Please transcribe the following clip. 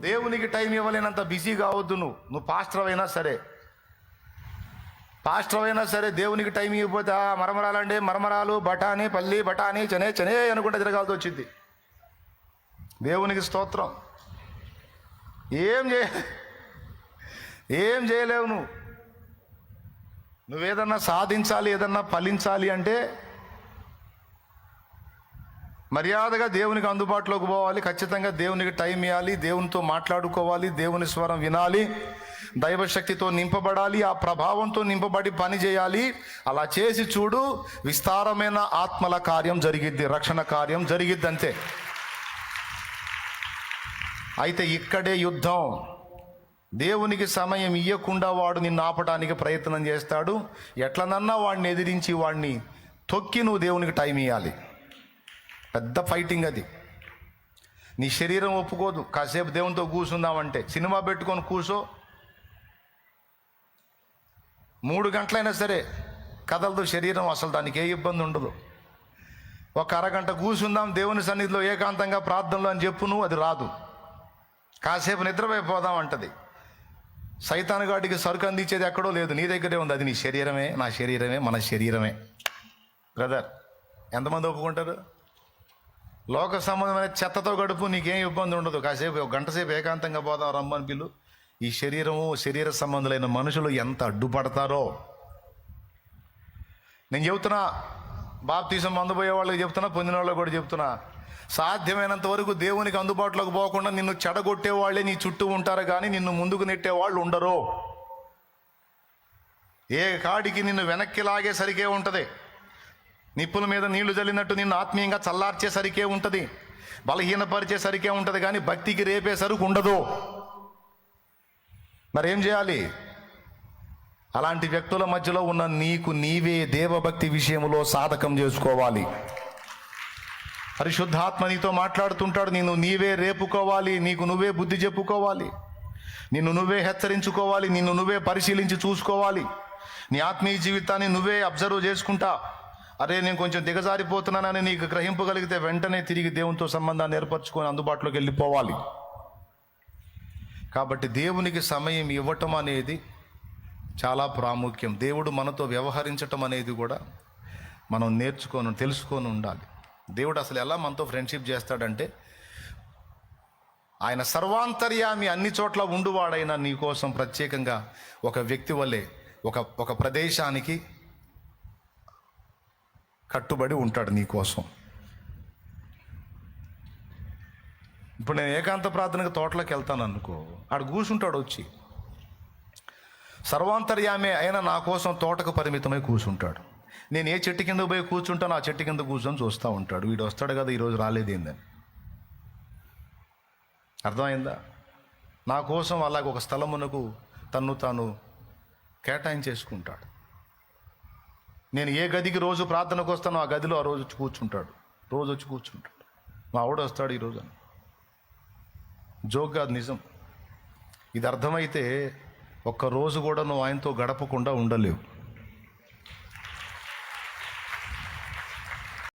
దేవునికి time ఇవ్వలేనంత busy కావద్దు నువ్వు. నువ్వు పాస్టర్ అయినా సరే. పాస్టర్ అయినా సరే దేవునికి టైం ఇవ్వకపోతే "ఆ, మరమరాలండి మరమరాలు బఠానీ పల్లి బఠానీ చనే చనే అనుకుంటే తిరగాల్సి వచ్చింది. దేవునికి స్తోత్రం. ఏం చేయ ఏం చేయలేవు నువ్వు. నువ్వేదన్నా సాధించాలి ఏదన్నా ఫలించాలి అంటే మర్యాదగా దేవునికి అందుబాటులోకి పోవాలి ఖచ్చితంగా దేవునికి టైం ఇవ్వాలి దేవునితో మాట్లాడుకోవాలి దేవుని స్వరం వినాలి దైవశక్తితో నింపబడాలి ఆ ప్రభావంతో నింపబడి పని చేయాలి. అలా చేసి చూడు విస్తారమైన ఆత్మల కార్యం జరిగిద్ది రక్షణ కార్యం జరిగిద్ది అంతే అయితే ఇక్కడే యుద్ధం. దేవునికి సమయం ఇవ్వకుండా వాడు నిన్ను ఆపడానికి ప్రయత్నం చేస్తాడు. ఎట్లనన్నా వాడిని ఎదిరించి వాడిని తొక్కి నువ్వు దేవునికి టైం ఇవ్వాలి పెద్ద ఫైటింగ్ అది. నీ శరీరం ఒప్పుకోదు. కాసేపు దేవునితో కూర్చుందామంటే. సినిమా పెట్టుకొని కూర్చో. మూడు గంటలైనా సరే కదలదు శరీరం అసలు దానికి ఏ ఇబ్బంది ఉండదు. ఒక అరగంట కూర్చుందాం దేవుని సన్నిధిలో ఏకాంతంగా ప్రార్థనలు అని చెప్పు నువ్వు అది రాదు. కాసేపు నిద్రపోయిపోదాం అంటది సైతానుగాడికి సరుకు అందించేది ఎక్కడో లేదు. నీ దగ్గరే ఉంది. అది నీ శరీరమే నా శరీరమే మన శరీరమే. బ్రదర్ ఎంతమంది ఒప్పుకుంటారు? లోక సంబంధమైన చెత్తతో గడుపు నీకేం ఇబ్బంది ఉండదు. కాసేపు ఒక గంట సేపు ఏకాంతంగా పోదాం రమ్మని పిల్లు ఈ శరీరము శరీర సంబంధులైన మనుషులు ఎంత అడ్డుపడతారో. నేను చెబుతున్నా బాప్తీసం అందబోయే వాళ్ళకి చెప్తున్నా పొందిన వాళ్ళకి కూడా చెప్తున్నా సాధ్యమైనంత వరకు దేవునికి అందుబాటులోకి పోకుండా నిన్ను చెడగొట్టే వాళ్ళే నీ చుట్టూ ఉంటారు కానీ నిన్ను ముందుకు నెట్టే వాళ్ళు ఉండరు. ఏ కాడికి నిన్ను వెనక్కి లాగే సరిగే ఉంటుంది. నిప్పుల మీద నీళ్ళు చల్లినట్టు నిన్ను ఆత్మీయంగా చల్లార్చేసరికే ఉంటుంది. బలహీనపరిచేసరికే ఉంటుంది కానీ భక్తికి రేపే సరుకు ఉండదు. మరేం చేయాలి? అలాంటి వ్యక్తుల మధ్యలో ఉన్న నీకు నీవే దేవభక్తి విషయంలో సాధకం చేసుకోవాలి. పరిశుద్ధాత్మ నీతో మాట్లాడుతుంటాడు నిన్ను నీవే రేపుకోవాలి నీకు నువ్వే బుద్ధి చెప్పుకోవాలి. నిన్ను నువ్వే హెచ్చరించుకోవాలి నిన్ను నువ్వే పరిశీలించి చూసుకోవాలి. నీ ఆత్మీయ జీవితాన్ని నువ్వే అబ్జర్వ్ చేసుకుంటా. అరే నేను కొంచెం దిగజారిపోతున్నానని నీకు గ్రహింపగలిగితే వెంటనే తిరిగి దేవునితో సంబంధాన్ని ఏర్పరచుకొని అందుబాటులోకి వెళ్ళిపోవాలి. కాబట్టి దేవునికి సమయం ఇవ్వటం అనేది చాలా ప్రాముఖ్యం. దేవుడు మనతో వ్యవహరించటం అనేది కూడా మనం నేర్చుకొని తెలుసుకొని ఉండాలి. దేవుడు అసలు ఎలా మనతో ఫ్రెండ్షిప్ చేస్తాడంటే ఆయన సర్వాంతర్యామి అన్ని చోట్ల ఉండువాడైన నీ కోసం ప్రత్యేకంగా ఒక వ్యక్తి వల్లే ఒక ఒక ప్రదేశానికి కట్టుబడి ఉంటాడు నీకోసం ఇప్పుడు నేను ఏకాంత ప్రార్థనకు తోటలోకి వెళ్తాను అనుకో ఆడు కూర్చుంటాడు వచ్చి. సర్వాంతర్యామే అయినా నా కోసం తోటకు పరిమితమై కూర్చుంటాడు నేను ఏ చెట్టు కింద పోయి కూర్చుంటాను ఆ చెట్టు కింద కూర్చొని చూస్తూ ఉంటాడు. వీడు వస్తాడు కదా ఈరోజు రాలేదేందని అర్థమైందా? నా కోసం అలాగ ఒక స్థలమునకు తన్ను తాను కేటాయించేసుకుంటాడు. నేను ఏ గదికి రోజు ప్రార్థనకు వస్తానో ఆ గదిలో ఆ రోజు వచ్చి కూర్చుంటాడు. రోజు వచ్చి కూర్చుంటాడు. మా ఆవిడ వస్తాడు ఈరోజు అని. జోక్ కాదు నిజం. ఇది అర్థమైతే ఒక్క రోజు కూడా నువ్వు ఆయనతో గడపకుండా ఉండలేవు.